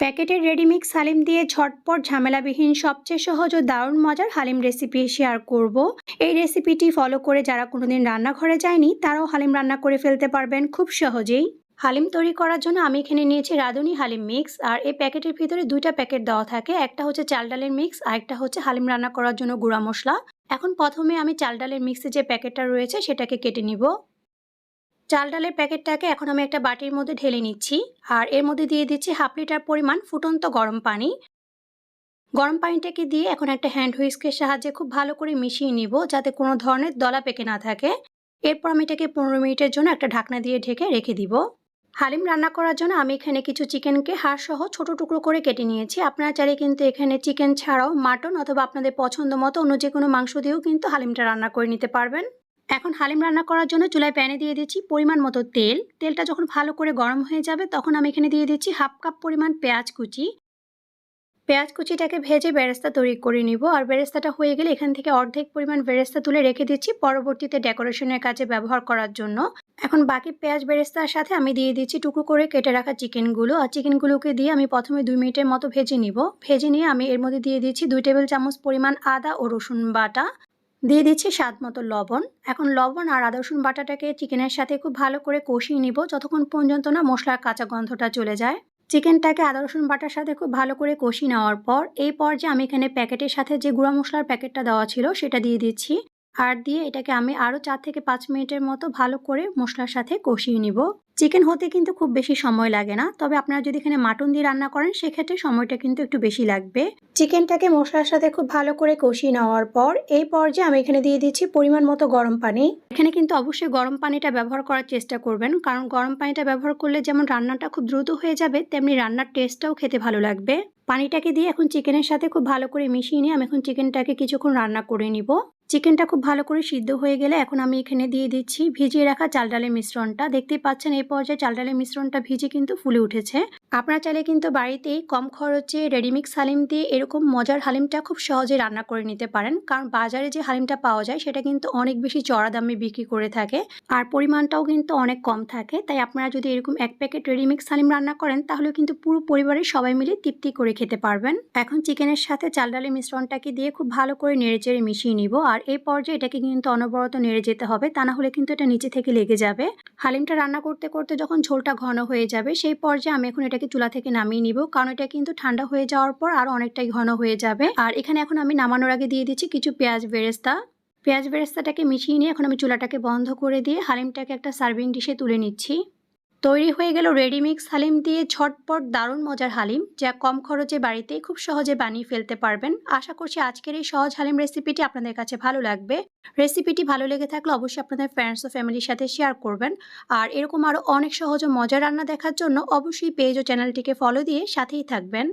প্যাকেটের রেডিমিক্স হালিম দিয়ে ঝটপট ঝামেলাবিহীন, সবচেয়ে সহজ ও দারুণ মজার হালিম রেসিপি শেয়ার করব। এই রেসিপিটি ফলো করে যারা কোনোদিন রান্নাঘরে যায়নি, তারাও হালিম রান্না করে ফেলতে পারবেন খুব সহজেই। হালিম তৈরি করার জন্য আমি এখানে নিয়েছি রাঁধুনি হালিম মিক্স আর এই প্যাকেটের ভিতরে দুইটা প্যাকেট দেওয়া থাকে, একটা হচ্ছে চাল ডালের মিক্স আর একটা হচ্ছে হালিম রান্না করার জন্য গুঁড়া মশলা। এখন প্রথমে আমি চাল ডালের মিক্সে যে প্যাকেটটা রয়েছে, সেটাকে কেটে নিব। চাল ডালের প্যাকেটটাকে এখন আমি একটা বাটির মধ্যে ঢেলে নিচ্ছি। আর এর মধ্যে দিয়ে দিচ্ছি হাফ লিটার পরিমাণ ফুটন্ত গরম পানি। গরম পানিটাকে দিয়ে এখন একটা হ্যান্ড হুইস্কের সাহায্যে খুব ভালো করে মিশিয়ে নিব যাতে কোনো ধরনের দলা পেকে না থাকে। এরপর আমি এটাকে পনেরো মিনিটের জন্য একটা ঢাকনা দিয়ে ঢেকে রেখে দিব। হালিম রান্না করার জন্য আমি এখানে কিছু চিকেনকে হাড় সহ ছোট টুকরো করে কেটে নিয়েছি। আপনারা চাইলে কিন্তু এখানে চিকেন ছাড়াও মাটন অথবা আপনাদের পছন্দ মতো অন্য যে কোনো মাংস দিয়েও কিন্তু হালিমটা রান্না করে নিতে পারবেন। এখন হালিম রান্না করার জন্য চুলায় প্যানে দিয়ে দিচ্ছি পরিমাণ মতো তেল। তেলটা যখন ভালো করে গরম হয়ে যাবে, তখন আমি এখানে দিয়ে দিচ্ছি হাফ কাপ পরিমাণ পেঁয়াজ কুচি। পেঁয়াজ কুচিটাকে ভেজে বেরেস্তা তৈরি করে নিব। আর বেরেস্তাটা হয়ে গেলে এখান থেকে অর্ধেক পরিমাণ বেরেস্তা তুলে রেখে দিচ্ছি পরবর্তীতে ডেকোরেশনের কাজে ব্যবহার করার জন্য। এখন বাকি পেঁয়াজ বেরেস্তার সাথে আমি দিয়ে দিচ্ছি টুকরো করে কেটে রাখা চিকেনগুলো। আর চিকেনগুলোকে দিয়ে আমি প্রথমে দুই মিনিটের মতো ভেজে নিব। ভেজে নিয়ে আমি এর মধ্যে দিয়ে দিচ্ছি দুই টেবিল চামচ পরিমাণ আদা ও রসুন বাটা। দিয়ে দিচ্ছি স্বাদ মতো লবণ। এখন লবণ আর আদা রসুন বাটাটাকে চিকেনের সাথে খুব ভালো করে কষিয়ে নিব, যতক্ষণ পর্যন্ত না মশলার কাঁচা গন্ধটা চলে যায়। চিকেনটাকে আদা রসুন বাটার সাথে খুব ভালো করে কষিয়ে নেওয়ার পর, এই পর্যায়ে আমি এখানে প্যাকেটের সাথে যে গুঁড়া মশলার প্যাকেটটা দেওয়া ছিল, সেটা দিয়ে দিচ্ছি। আর দিয়ে এটাকে আমি আরও চার থেকে পাঁচ মিনিটের মতো ভালো করে মশলার সাথে কষিয়ে নিব। চিকেন হতে কিন্তু খুব বেশি সময় লাগে না, তবে আপনারা যদি এখানে মাটন দিয়ে রান্না করেন, সেক্ষেত্রে সময়টা কিন্তু একটু বেশি লাগবে। চিকেনটাকে মশলার সাথে খুব ভালো করে কষিয়ে নেওয়ার পর, এই পর্যায়ে আমি এখানে দিয়ে দিচ্ছি পরিমাণ মতো গরম পানি। এখানে কিন্তু অবশ্যই গরম পানিটা ব্যবহার করার চেষ্টা করবেন, কারণ গরম পানিটা ব্যবহার করলে যেমন রান্নাটা খুব দ্রুত হয়ে যাবে, তেমনি রান্নার টেস্টটাও খেতে ভালো লাগবে। পানিটাকে দিয়ে এখন চিকেনের সাথে খুব ভালো করে মিশিয়ে নিয়ে আমি এখন চিকেনটাকে কিছুক্ষণ রান্না করে নিব। চিকেনটা খুব ভালো করে সিদ্ধ হয়ে গেলে এখন আমি এখানে দিয়ে দিচ্ছি ভিজিয়ে রাখা চাল ডালের মিশ্রণটা। দেখতেই পাচ্ছেন এই পর্যায়ে চাল ডালের মিশ্রণটা ভিজে কিন্তু ফুলে উঠেছে। আপনারা চাইলে কিন্তু বাড়িতেই কম খরচে রেডিমিক্স হালিম দিয়ে এরকম মজার হালিমটা খুব সহজে রান্না করে নিতে পারেন। কারণ বাজারে যে হালিমটা পাওয়া যায় সেটা কিন্তু অনেক বেশি চড়া দামে বিক্রি করে থাকে আর পরিমাণটাও কিন্তু অনেক কম থাকে। তাই আপনারা যদি এরকম এক প্যাকেট রেডিমিক্স হালিম রান্না করেন তাহলে কিন্তু পুরো পরিবারের সবাই মিলে তৃপ্তি করে খেতে পারবেন। এখন চিকেনের সাথে চাল ডালের মিশ্রণটাকে দিয়ে খুব ভালো করে নেড়েচেড়ে মিশিয়ে নিব আর এই পর্যায়ে এটাকে কিন্তু অনবরত নেড়ে যেতে হবে, তা না হলে কিন্তু এটা নিচে থেকে লেগে যাবে। হালিমটা রান্না করতে করতে যখন ঝোলটা ঘন হয়ে যাবে, সেই পর্যায়ে আমি এখন এটাকে চুলা থেকে নামিয়ে নিব, কারণ এটা কিন্তু ঠান্ডা হয়ে যাওয়ার পর আরও অনেকটাই ঘন হয়ে যাবে। আর এখানে এখন আমি নামানোর আগে দিয়ে দিচ্ছি কিছু পেঁয়াজ বেরেস্তা। পেঁয়াজ বেরেস্তাটাকে মিশিয়ে নিয়ে এখন আমি চুলাটাকে বন্ধ করে দিয়ে হালিমটাকে একটা সার্ভিং ডিশে তুলে নিচ্ছি। তৈরি হয়ে গেল রেডিমিক্স হালিম দিয়ে ঝটপট দারুণ মজার হালিম, যা কম খরচে বাড়িতেই খুব সহজে বানিয়ে ফেলতে পারবেন। আশা করছি আজকের এই সহজ হালিম রেসিপিটি আপনাদের কাছে ভালো লাগবে। রেসিপিটি ভালো লেগে থাকলে অবশ্যই আপনাদের ফ্রেন্ডস ও ফ্যামিলির সাথে শেয়ার করবেন। আর এরকম আরও অনেক সহজ ও মজার রান্না দেখার জন্য অবশ্যই পেজ ও চ্যানেলটিকে ফলো দিয়ে সাথেই থাকবেন।